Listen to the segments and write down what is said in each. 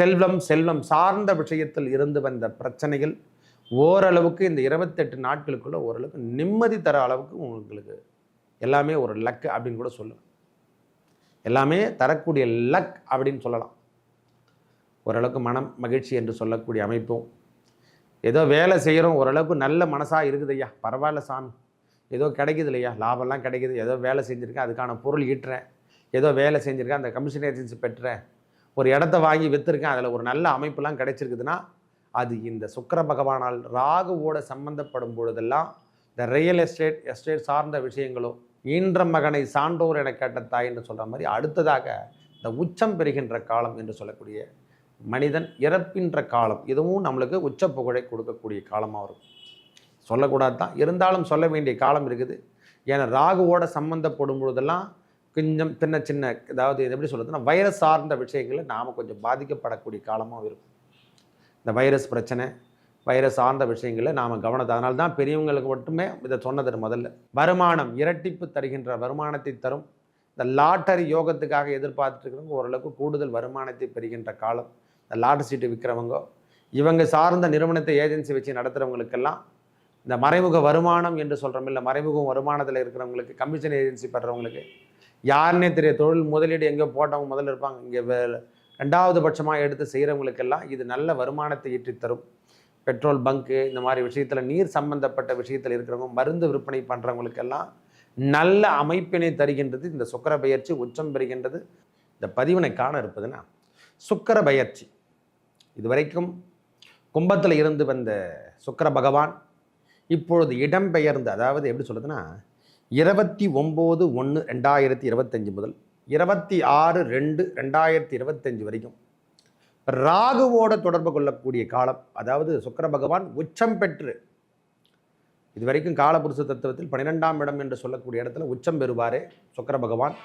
செல்வம் செல்வம் சார்ந்த விஷயத்தில் இருந்து வந்த பிரச்சனைகள் ஓரளவுக்கு இந்த இருபத்தெட்டு நாட்களுக்குள்ள ஓரளவுக்கு நிம்மதி தர அளவுக்கு உங்களுக்கு எல்லாமே ஒரு லக் அப்படின்னு கூட சொல்லுவேன் எல்லாமே தரக்கூடிய லக் அப்படின்னு சொல்லலாம். ஓரளவுக்கு மனம் மகிழ்ச்சி என்று சொல்லக்கூடிய அமைப்பும் ஏதோ வேலை செய்கிறோம் ஓரளவுக்கு நல்ல மனசாக இருக்குது ஐயா. பரவாயில்ல சாமி. ஏதோ கிடைக்குது இல்லையா? லாபம்லாம் கிடைக்குது. ஏதோ வேலை செஞ்சுருக்கேன் அதுக்கான பொருள் ஈட்டுறேன். ஏதோ வேலை செஞ்சுருக்கேன் அந்த கமிஷன் ஏஜென்சி பெற்றேன். ஒரு இடத்த வாங்கி விற்றுருக்கேன் அதில் ஒரு நல்ல அமைப்புலாம் கிடைச்சிருக்குதுன்னா அது இந்த சுக்கிர பகவானால் ராகுவோட சம்பந்தப்படும் பொழுதெல்லாம் இந்த ரியல் எஸ்டேட் எஸ்டேட் சார்ந்த விஷயங்களோ ஈன்ற மகனை சான்றோர் என கேட்ட தாய் என்று சொல்கிற மாதிரி அடுத்ததாக இந்த உச்சம் பெறுகின்ற காலம் என்று சொல்லக்கூடிய மனிதன் இறப்பின்ற காலம் இதுவும் நம்மளுக்கு உச்ச புகழை கொடுக்கக்கூடிய காலமாக இருக்கும் சொல்லக்கூடாது தான் இருந்தாலும் சொல்ல வேண்டிய காலம் இருக்குது. ஏன்னா ராகுவோட சம்மந்தப்படும் பொழுதெல்லாம் கொஞ்சம் சின்ன சின்ன அதாவது எப்படி சொல்கிறதுனா வைரஸ் சார்ந்த விஷயங்களில் நாம் கொஞ்சம் பாதிக்கப்படக்கூடிய காலமாக இருக்கும். இந்த வைரஸ் பிரச்சனை வைரஸ் சார்ந்த விஷயங்களில் நாம் கவனத்தை அதனால தான் பெரியவங்களுக்கு மட்டுமே இதை சொன்னது முதல்ல. வருமானம் இரட்டிப்பு தருகின்ற வருமானத்தை தரும். இந்த லாட்டரி யோகத்துக்காக எதிர்பார்த்துட்டுருக்கிறவங்க ஓரளவுக்கு கூடுதல் வருமானத்தை பெறுகின்ற காலம். இந்த லாட்டரி சீட்டு விற்கிறவங்க இவங்க சார்ந்த நிறுவனத்தை ஏஜென்சி வச்சு நடத்துகிறவங்களுக்கெல்லாம் இந்த மறைமுக வருமானம் என்று சொல்கிறோம் இல்லை மறைமுக வருமானத்தில் இருக்கிறவங்களுக்கு கமிஷன் ஏஜென்சி பெறவங்களுக்கு யாருன்னே தெரிய தொழில் முதலீடு எங்கே போட்டவங்க முதல்ல இருப்பாங்க. இங்கே ரெண்டாவது பட்சமாக எடுத்து செய்கிறவங்களுக்கெல்லாம் இது நல்ல வருமானத்தை ஈட்டித் தரும். பெட்ரோல் பங்க்கு இந்த மாதிரி விஷயத்தில் நீர் சம்பந்தப்பட்ட விஷயத்தில் இருக்கிறவங்க மருந்து விற்பனை பண்ணுறவங்களுக்கெல்லாம் நல்ல அமைப்பினை தருகின்றது. இந்த சுக்கர பயிற்சி உச்சம் பெறுகின்றது. இந்த பதிவினை காண இருப்பதுன்னா சுக்கர பயிற்சி. இதுவரைக்கும் கும்பத்தில் இருந்து வந்த சுக்கர பகவான் இப்பொழுது இடம்பெயர்ந்து அதாவது எப்படி சொல்லுதுன்னா இருபத்தி ஒம்பது ஒன்று ரெண்டாயிரத்தி இருபத்தஞ்சி முதல் இருபத்தி ஆறு ரெண்டு ரெண்டாயிரத்தி இருபத்தஞ்சி வரைக்கும் ராகுவோட தொடர்பு கொள்ளக்கூடிய காலம் அதாவது சுக்கர பகவான் உச்சம் பெற்று இது வரைக்கும் காலபுருஷ தத்துவத்தில் பன்னிரெண்டாம் இடம் என்று சொல்லக்கூடிய இடத்துல உச்சம் பெறுவாரே சுக்கர பகவான்.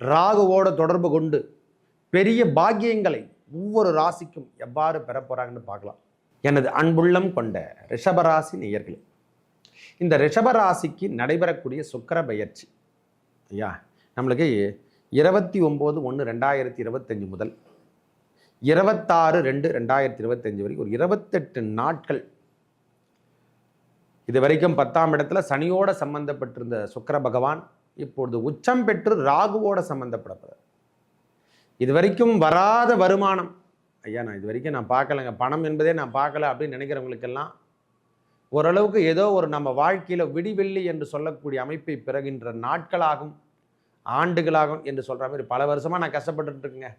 ராகுவோட தொடர்பு கொண்டு பெரிய பாக்கியங்களை ஒவ்வொரு ராசிக்கும் எவ்வாறு பெறப்போகிறாங்கன்னு பார்க்கலாம். எனது அன்புள்ளம் கொண்ட ரிஷபராசி நேயர்களே இந்த ரிஷபராசிக்கு நடைபெறக்கூடிய சுக்கர பயிற்சி. ஐயா நம்மளுக்கு இருபத்தி ஒம்பது ஒன்று ரெண்டாயிரத்தி இருபத்தஞ்சி முதல் இருபத்தாறு ரெண்டு ரெண்டாயிரத்தி இருபத்தஞ்சி வரைக்கும் ஒரு இருபத்தெட்டு நாட்கள். இது வரைக்கும் பத்தாம் இடத்துல சனியோட சம்பந்தப்பட்டிருந்த சுக்கர பகவான் இப்பொழுது உச்சம் பெற்று ராகுவோட சம்பந்தப்படப்படுறார். இது வரைக்கும் வராத வருமானம். ஐயா நான் இது வரைக்கும் நான் பார்க்கலைங்க. பணம் என்பதே நான் பார்க்கல அப்படின்னு நினைக்கிறவங்களுக்கெல்லாம் ஓரளவுக்கு ஏதோ ஒரு நம்ம வாழ்க்கையில் விடிவெள்ளி என்று சொல்லக்கூடிய அமைப்பை பிறகின்ற நாட்களாகும் ஆண்டுகளாகும் என்று சொல்கிற மாதிரி பல வருஷமாக நான் கஷ்டப்பட்டுட்டு இருக்கேங்க.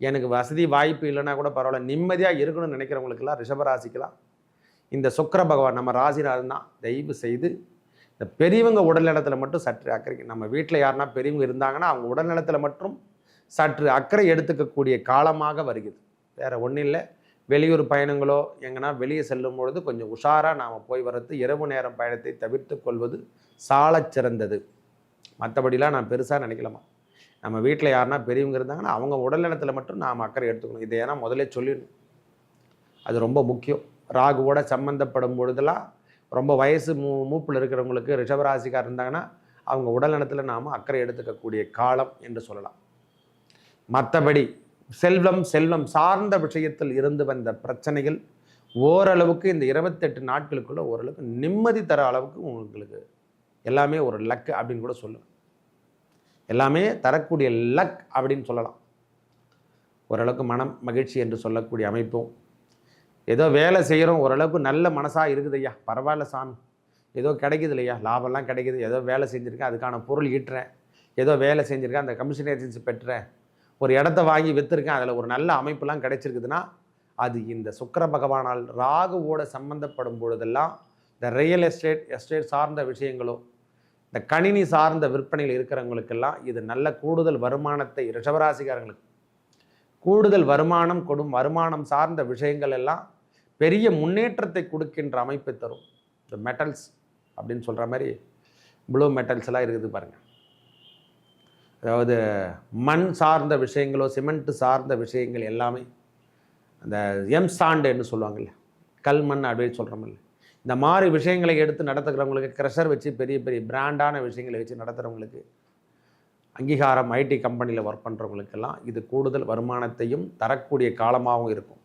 எனக்கு வசதி வாய்ப்பு இல்லைன்னா கூட பரவாயில்ல. நிம்மதியாக இருக்கணும்னு நினைக்கிறவங்களுக்கெல்லாம் ரிஷபராசிக்கெல்லாம் இந்த சுக்கிர பகவான் நம்ம ராசிநாதன் தயவு செய்து இந்த பெரியவங்க உடல்நலத்தில் மட்டும் சற்று அக்கறை நம்ம வீட்டில் யாருன்னா பெரியவங்க இருந்தாங்கன்னா அவங்க உடல்நலத்தில் மட்டும் சற்று அக்கறை எடுத்துக்கக்கூடிய காலமாக வருகிறது. வேறு ஒன்றும் இல்லை. வெளியூர் பயணங்களோ எங்கன்னா வெளியே செல்லும் பொழுது கொஞ்சம் உஷாராக நாம் போய் வரது இரவு நேரம் பயணத்தை தவிர்த்து கொள்வது சாலச் சிறந்தது. மற்றபடிலாம் நான் பெருசாக நினைக்கலாமா நம்ம வீட்டில் யாருன்னா பெரியவங்க இருந்தாங்கன்னா அவங்க உடல்நலத்தில் மட்டும் நாம் அக்கறை எடுத்துக்கணும். இதை ஏன்னா முதலே சொல்லிடணும். அது ரொம்ப முக்கியம். ராகுவோட சம்மந்தப்படும் பொழுதெல்லாம் ரொம்ப வயசு மூ மூப்பில் இருக்கிறவங்களுக்கு ரிஷபராசிக்கார் இருந்தாங்கன்னா அவங்க உடல்நலத்தில் நாம் அக்கறை எடுத்துக்கக்கூடிய காலம் என்று சொல்லலாம். மற்றபடி செல்வம் செல்வம் சார்ந்த விஷயத்தில் இருந்து வந்த பிரச்சனைகள் ஓரளவுக்கு இந்த இருபத்தெட்டு நாட்களுக்குள்ள ஓரளவுக்கு நிம்மதி தர அளவுக்கு உங்களுக்கு எல்லாமே ஒரு லக் அப்படின்னு கூட சொல்லுவேன். எல்லாமே தரக்கூடிய லக் அப்படின்னு சொல்லலாம். ஓரளவுக்கு மனம் மகிழ்ச்சி என்று சொல்லக்கூடிய அமைப்பும் ஏதோ வேலை செய்கிறோம் ஓரளவுக்கு நல்ல மனசாக இருக்குது ஐயா. பரவாயில்ல சாமி. ஏதோ கிடைக்குது இல்லையா? லாபம்லாம் கிடைக்குது. ஏதோ வேலை செஞ்சுருக்கேன் அதுக்கான பொருள் ஈட்டுறேன். ஏதோ வேலை செஞ்சுருக்கேன் அந்த கமிஷன் ஏஜென்சி பெற்றேன். ஒரு இடத்த வாங்கி விற்றுருக்கேன் அதில் ஒரு நல்ல அமைப்புலாம் கிடைச்சிருக்குதுன்னா அது இந்த சுக்கர பகவானால் ராகுவோட சம்பந்தப்படும் பொழுதெல்லாம் இந்த ரியல் எஸ்டேட் எஸ்டேட் சார்ந்த விஷயங்களோ இந்த கணினி சார்ந்த விற்பனையில் இருக்கிறவங்களுக்கெல்லாம் இது நல்ல கூடுதல் வருமானத்தை ரிஷபராசிக்காரங்களுக்கு கூடுதல் வருமானம் கொடும் வருமானம் சார்ந்த விஷயங்கள் எல்லாம் பெரிய முன்னேற்றத்தை கொடுக்கின்ற அமைப்பை தரும். இந்த மெட்டல்ஸ் அப்படின்னு சொல்கிற மாதிரி ப்ளூ மெட்டல்ஸ் எல்லாம் இருக்குது பாருங்கள் அதாவது மண் சார்ந்த விஷயங்களோ சிமெண்ட் சார்ந்த விஷயங்கள் எல்லாமே அந்த எம் சாண்டுன்னு சொல்லுவாங்கல்ல கல் மண் அப்படின்னு சொல்கிறோமில்ல இந்த மாதிரி விஷயங்களை எடுத்து நடத்துகிறவங்களுக்கு க்ரெஷர் வச்சு பெரிய பெரிய பிராண்டான விஷயங்களை வச்சு நடத்துகிறவங்களுக்கு அங்கீகாரம் ஐடி கம்பெனியில் ஒர்க் பண்ணுறவங்களுக்கெல்லாம் இது கூடுதல் வருமானத்தையும் தரக்கூடிய காலமாகவும் இருக்கும்.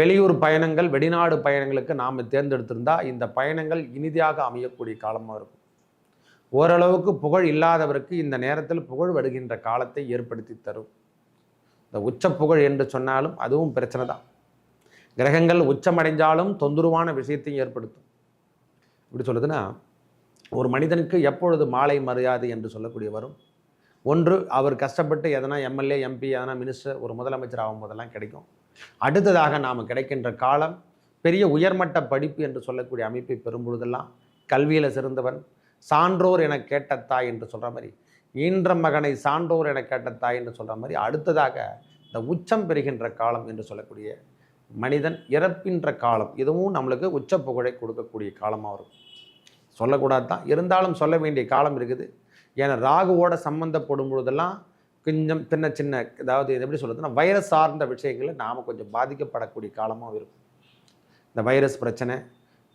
வெளியூர் பயணங்கள் வெளிநாடு பயணங்களுக்கு நாம் தேர்ந்தெடுத்திருந்தால் இந்த பயணங்கள் இனிதாக அமையக்கூடிய காலமாக இருக்கும். ஓரளவுக்கு புகழ் இல்லாதவருக்கு இந்த நேரத்தில் புகழ் வருகின்ற காலத்தை ஏற்படுத்தி தரும். இந்த உச்ச புகழ் என்று சொன்னாலும் அதுவும் பிரச்சனை தான். கிரகங்கள் உச்சமடைஞ்சாலும் தொந்தரவான விஷயத்தையும் ஏற்படுத்தும். இப்படி சொல்லுதுன்னா ஒரு மனிதனுக்கு எப்பொழுது மாலை மரியாதை என்று சொல்லக்கூடிய வரும்? ஒன்று அவர் கஷ்டப்பட்டு எதனா எம்எல்ஏ எம்பி எதனா மினிஸ்டர் ஒரு முதலமைச்சர் ஆகும் போதெல்லாம் கிடைக்கும். அடுத்ததாக நாம் கிடைக்கின்ற காலம் பெரிய உயர்மட்ட படிப்பு என்று சொல்லக்கூடிய அமைப்பை பெறும் பொழுதெல்லாம் கல்வியில் சிறந்தவன் சான்றோர் என கேட்ட தாய் என்று சொல்கிற மாதிரி ஈன்ற மகனை சான்றோர் என கேட்ட தாய் என்று சொல்கிற மாதிரி அடுத்ததாக இந்த உச்சம் பெறுகின்ற காலம் என்று சொல்லக்கூடிய மனிதன் இறப்பின்ற காலம் இதுவும் நம்மளுக்கு உச்ச புகழை கொடுக்கக்கூடிய காலமாக இருக்கும். சொல்லக்கூடாது தான். இருந்தாலும் சொல்ல வேண்டிய காலம் இருக்குது. ஏன்னா ராகுவோட சம்மந்தப்படும் பொழுதெல்லாம் கொஞ்சம் சின்ன சின்ன அதாவது இது எப்படி சொல்கிறதுனா வைரஸ் சார்ந்த விஷயங்களில் நாம் கொஞ்சம் பாதிக்கப்படக்கூடிய காலமாக இருக்கும். இந்த வைரஸ் பிரச்சனை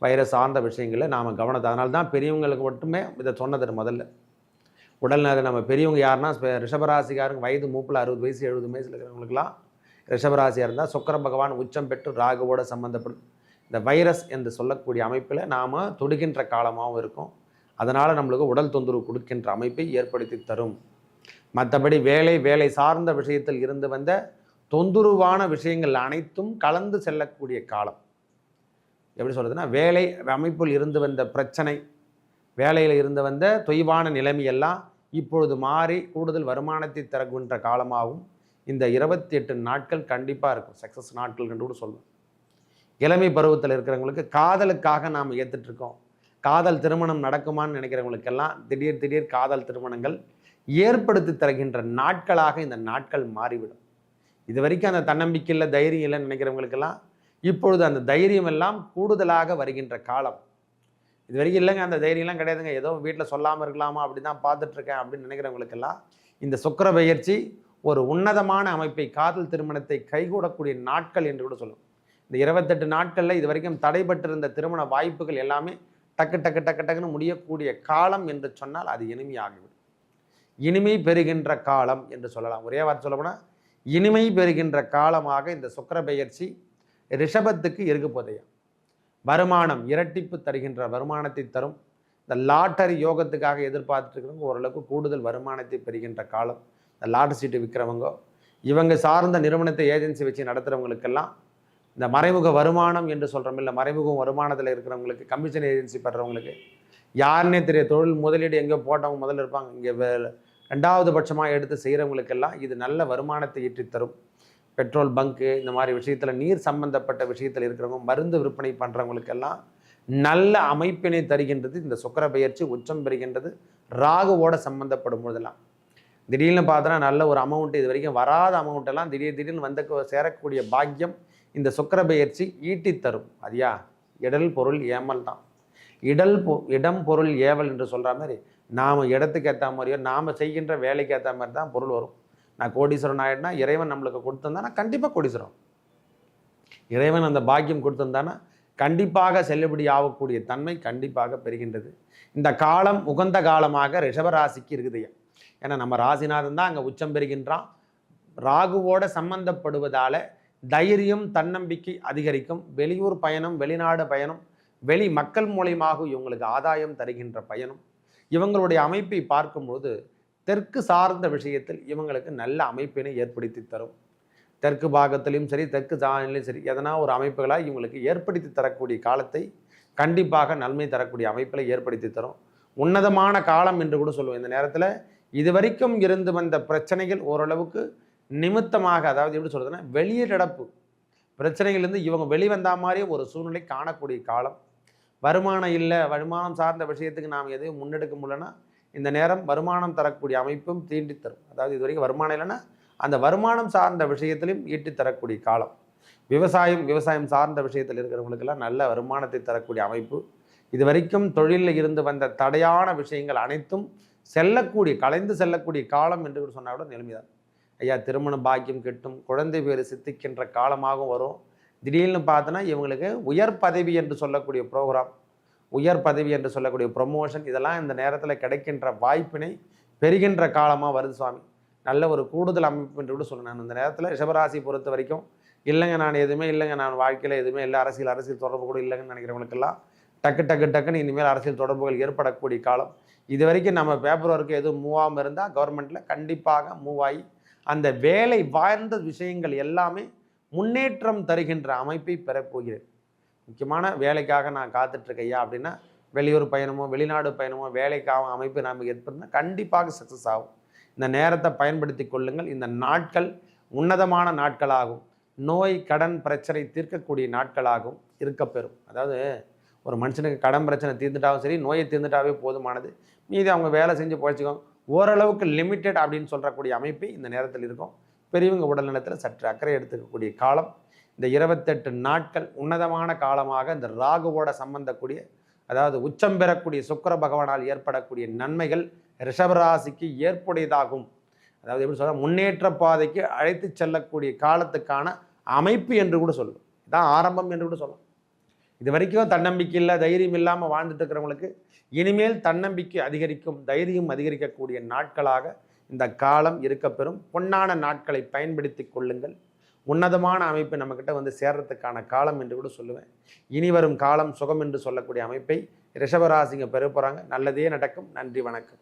வைரஸ் சார்ந்த விஷயங்களை நாம் கவனத்தை அதனால தான் பெரியவங்களுக்கு மட்டுமே இதை சொன்னது முதல்ல. உடல்நிலை நம்ம பெரியவங்க யாருன்னா ரிஷபராசிக்காரங்க வயது மூப்பில் அறுபது வயசு எழுபது வயசில் இருக்கிறவங்களுக்குலாம் ரிஷபராசியாக இருந்தால் சுக்கிர பகவான் உச்சம் பெற்று ராகுவோட சம்மந்தப்படும் இந்த வைரஸ் என்று சொல்லக்கூடிய அமைப்பில் நாம் தொடுகின்ற காலமாகவும் இருக்கும். அதனால் நம்மளுக்கு உடல் தொந்தரவு கொடுக்கின்ற அமைப்பை ஏற்படுத்தி தரும். மற்றபடி வேலை வேலை சார்ந்த விஷயத்தில் இருந்து வந்த தொந்தரவான விஷயங்கள் அனைத்தும் கலந்து செல்லக்கூடிய காலம். எப்படி சொல்கிறதுனா வேலை அமைப்பில் இருந்து வந்த பிரச்சனை வேலையில் இருந்து வந்த தொய்வான நிலைமையெல்லாம் இப்பொழுது மாறி கூடுதல் வருமானத்தை தரக்கின்ற காலமாகவும் இந்த இருபத்தி எட்டு நாட்கள் கண்டிப்பாக இருக்கும். சக்ஸஸ் நாட்கள் என்று கூட சொல்லுவேன் இளமை பருவத்தில் இருக்கிறவங்களுக்கு காதலுக்காக நாம் ஏற்றுட்ருக்கோம் காதல் திருமணம் நடக்குமான்னு நினைக்கிறவங்களுக்கெல்லாம் திடீர் திடீர் காதல் திருமணங்கள் ஏற்படுத்தி தருகின்ற நாட்களாக இந்த நாட்கள் மாறிவிடும். இது வரைக்கும் அந்த தன்னம்பிக்கையில் தைரியம் இல்லைன்னு நினைக்கிறவங்களுக்கெல்லாம் இப்பொழுது அந்த தைரியம் எல்லாம் கூடுதலாக வருகின்ற காலம். இது வரைக்கும் இல்லைங்க அந்த தைரியம்லாம் கிடையாதுங்க. ஏதோ வீட்டில் சொல்லாமல் இருக்கலாமா அப்படி தான் பார்த்துட்ருக்கேன் அப்படின்னு நினைக்கிறவங்களுக்கெல்லாம் இந்த சுக்கர பயிற்சி ஒரு உன்னதமான அமைப்பை காதல் திருமணத்தை கைகூடக்கூடிய நாட்கள் என்று கூட சொல்லும் இந்த இருபத்தெட்டு நாட்களில் இது வரைக்கும் தடைபட்டிருந்த திருமண வாய்ப்புகள் எல்லாமே டக்கு டக்கு டக்கு டக்குன்னு முடியக்கூடிய காலம் என்று சொன்னால் அது இனிமையாகிவிடும். இனிமை பெறுகின்ற காலம் என்று சொல்லலாம். ஒரே வார்த்தை சொல்லப்போனால் இனிமை பெறுகின்ற காலமாக இந்த சுக்கர பெயர்ச்சி ரிஷபத்துக்கு இருக்க போதையா? வருமானம் இரட்டிப்பு தருகின்ற வருமானத்தை தரும். இந்த லாட்டரி யோகத்துக்காக எதிர்பார்த்துட்டுருக்கிறவங்க ஓரளவுக்கு கூடுதல் வருமானத்தை பெறுகின்ற காலம். இந்த லாட்டரி சீட்டு விற்கிறவங்க இவங்க சார்ந்த நிறுவனத்தை ஏஜென்சி வச்சு நடத்துகிறவங்களுக்கெல்லாம் இந்த மறைமுக வருமானம் என்று சொல்கிறோம் இல்லை மறைமுக வருமானத்தில் இருக்கிறவங்களுக்கு கமிஷன் ஏஜென்சி பெறவங்களுக்கு யாருன்னே தெரிய தொழில் முதலீடு எங்கே போட்டவங்க முதல்ல இருப்பாங்க. இங்கே ரெண்டாவது பட்சமாக எடுத்து செய்கிறவங்களுக்கெல்லாம் இது நல்ல வருமானத்தை ஈற்றி தரும். பெட்ரோல் பங்க்கு இந்த மாதிரி விஷயத்தில் நீர் சம்பந்தப்பட்ட விஷயத்தில் இருக்கிறவங்க மருந்து விற்பனை பண்ணுறவங்களுக்கெல்லாம் நல்ல அமைப்பினை தருகின்றது இந்த சுக்கர பெயர்ச்சி உச்சம் பெறுகின்றது ராகுவோட சம்பந்தப்படும் போதெல்லாம் திடீர்னு பார்த்தோன்னா நல்ல ஒரு அமௌண்ட் இது வரைக்கும் வராத அமௌண்ட்டெல்லாம் திடீர் திடீர்னு வந்து சேரக்கூடிய பாக்கியம் இந்த சுக்கர பெயர்ச்சி ஈட்டி தரும். அதியா இடல் பொருள் ஏமல் தான். இடல் பொ இடம் பொருள் ஏவல் என்று சொல்கிற மாதிரி நாம் இடத்துக்கு ஏற்ற மாதிரியோ நாம் செய்கின்ற வேலைக்கு ஏற்ற மாதிரி தான் பொருள் வரும். நான் கோடீஸ்வரன் ஆகிடுனா இறைவன் நம்மளுக்கு கொடுத்துருந்தானா? கண்டிப்பாக கோடீஸ்வரம் இறைவன் அந்த பாக்கியம் கொடுத்துருந்தானா? கண்டிப்பாக செல்லுபடி ஆகக்கூடிய தன்மை கண்டிப்பாக பெறுகின்றது. இந்த காலம் உகந்த காலமாக ரிஷபராசிக்கு இருக்குதுயா ஏன்னா நம்ம ராசிநாதன் தான் அங்கே உச்சம் பெறுகின்றான். ராகுவோட சம்பந்தப்படுவதால் தைரியம் தன்னம்பிக்கை அதிகரிக்கும். வெளியூர் பயணம் வெளிநாடு பயணம் வெளி மக்கள் மூலியமாக இவங்களுக்கு ஆதாயம் தருகின்ற பயணம். இவங்களுடைய அமைப்பை பார்க்கும்போது தெற்கு சார்ந்த விஷயத்தில் இவங்களுக்கு நல்ல அமைப்பினை ஏற்படுத்தி தரும். தெற்கு பாகத்திலையும் சரி தெற்கு சாணிலையும் சரி எதனா ஒரு அமைப்புகளாக இவங்களுக்கு ஏற்படுத்தி தரக்கூடிய காலத்தை கண்டிப்பாக நன்மை தரக்கூடிய அமைப்பில் ஏற்படுத்தி தரும். உன்னதமான காலம் என்று கூட சொல்லுவோம். இந்த நேரத்தில் இதுவரைக்கும் இருந்து வந்த பிரச்சனைகள் ஓரளவுக்கு நிமித்தமாக அதாவது எப்படி சொல்கிறதுன்னா வெளியிடப்பு பிரச்சனைகள்லேருந்து இவங்க வெளிவந்த மாதிரியே ஒரு சூழ்நிலை காணக்கூடிய காலம். வருமானம் இல்லை வருமானம் சார்ந்த விஷயத்துக்கு நாம் எதையும் முன்னெடுக்க முடியலன்னா இந்த நேரம் வருமானம் தரக்கூடிய அமைப்பும் தீண்டி தரும். அதாவது இது வரைக்கும் வருமானம் இல்லைன்னா அந்த வருமானம் சார்ந்த விஷயத்திலையும் ஈட்டி தரக்கூடிய காலம். விவசாயம் விவசாயம் சார்ந்த விஷயத்தில் இருக்கிறவங்களுக்கெல்லாம் நல்ல வருமானத்தை தரக்கூடிய அமைப்பு. இது வரைக்கும் தொழிலில் இருந்து வந்த தடையான விஷயங்கள் அனைத்தும் செல்லக்கூடிய கலைந்து செல்லக்கூடிய காலம் என்று சொன்னால் கூட நிலைமைதான் ஐயா திருமண பாக்கியம் கெட்டும் குழந்தை பேர் சித்திக்கின்ற காலமாகவும் வரும். திடீர்னு பார்த்தோன்னா இவங்களுக்கு உயர் பதவி என்று சொல்லக்கூடிய ப்ரோக்ராம் உயர் பதவி என்று சொல்லக்கூடிய ப்ரொமோஷன் இதெல்லாம் இந்த நேரத்தில் கிடைக்கின்ற வாய்ப்பினை பெறுகின்ற காலமாக வருது சுவாமி. நல்ல ஒரு கூடுதல் அமைப்பு என்று கூட சொல்லணும். நான் இந்த நேரத்தில் ரிஷபராசி பொறுத்த வரைக்கும் இல்லைங்க நான் எதுவுமே இல்லைங்க நான் வாழ்க்கையில் எதுவுமே இல்லை அரசியல் அரசியல் தொடர்பு கூட இல்லைங்கன்னு நினைக்கிறவங்களுக்கெல்லாம் டக்கு டக்கு டக்குன்னு இனிமேல் அரசியல் தொடர்புகள் ஏற்படக்கூடிய காலம். இது வரைக்கும் நம்ம பேப்பர் ஒர்க்கு எதுவும் மூவ் ஆகாமல் இருந்தால் கவர்மெண்ட்டில் கண்டிப்பாக மூவ் ஆகி அந்த வேலை வாய்ந்த விஷயங்கள் எல்லாமே முன்னேற்றம் தருகின்ற அமைப்பை பெறப்போகிறேன். முக்கியமான வேலைக்காக நான் காத்துட்ருக்கையா அப்படின்னா வெளியூர் பயணமோ வெளிநாடு பயணமோ வேலைக்காக அமைப்பு நாம் ஏற்படுத்தினா கண்டிப்பாக சக்ஸஸ் ஆகும். இந்த நேரத்தை பயன்படுத்தி கொள்ளுங்கள். இந்த நாட்கள் உன்னதமான நாட்களாகும். நோய் கடன் பிரச்சனை தீர்க்கக்கூடிய நாட்களாகவும் இருக்கப்பெறும் அதாவது ஒரு மனுஷனுக்கு கடன் பிரச்சனை தீர்ந்துட்டாவும் சரி நோயை தீர்ந்துட்டாவே போதுமானது. மீதி அவங்க வேலை செஞ்சு போய்ச்சிக்கோங்க ஓரளவுக்கு லிமிட்டெட் அப்படின்னு சொல்கிறக்கூடிய அமைப்பு இந்த நேரத்தில் இருக்கும். பெரியவங்க உடல் நலத்தில் சற்று அக்கறை எடுத்துக்கக்கூடிய காலம். இந்த இருபத்தெட்டு நாட்கள் உன்னதமான காலமாக இந்த ராகுவோட சம்பந்தக்கூடிய அதாவது உச்சம் பெறக்கூடிய சுக்கிர பகவானால் ஏற்படக்கூடிய நன்மைகள் ரிஷபராசிக்கு ஏற்புடையதாகும். அதாவது எப்படி சொல்ல முன்னேற்ற பாதைக்கு அழைத்து செல்லக்கூடிய காலத்துக்கான அமைப்பு என்று கூட சொல்லும் இதான் ஆரம்பம் என்று கூட சொல்லலாம். இது வரைக்கும் தன்னம்பிக்கை இல்லை தைரியம் இல்லாமல் வாழ்ந்துட்டு இருக்கிறவங்களுக்கு இனிமேல் தன்னம்பிக்கை அதிகரிக்கும் தைரியம் அதிகரிக்கக்கூடிய நாட்களாக இந்த காலம் இருக்கப்பெறும். பொன்னான நாட்களை பயன்படுத்தி கொள்ளுங்கள். உன்னதமான அமைப்பு நம்மக்கிட்ட வந்து சேர்றதுக்கான காலம் என்று கூட சொல்லுவேன். இனி வரும் காலம் சுகம் என்று சொல்லக்கூடிய அமைப்பை ரிஷபராசிங்க பெற போகிறாங்க நல்லதே நடக்கும். நன்றி வணக்கம்.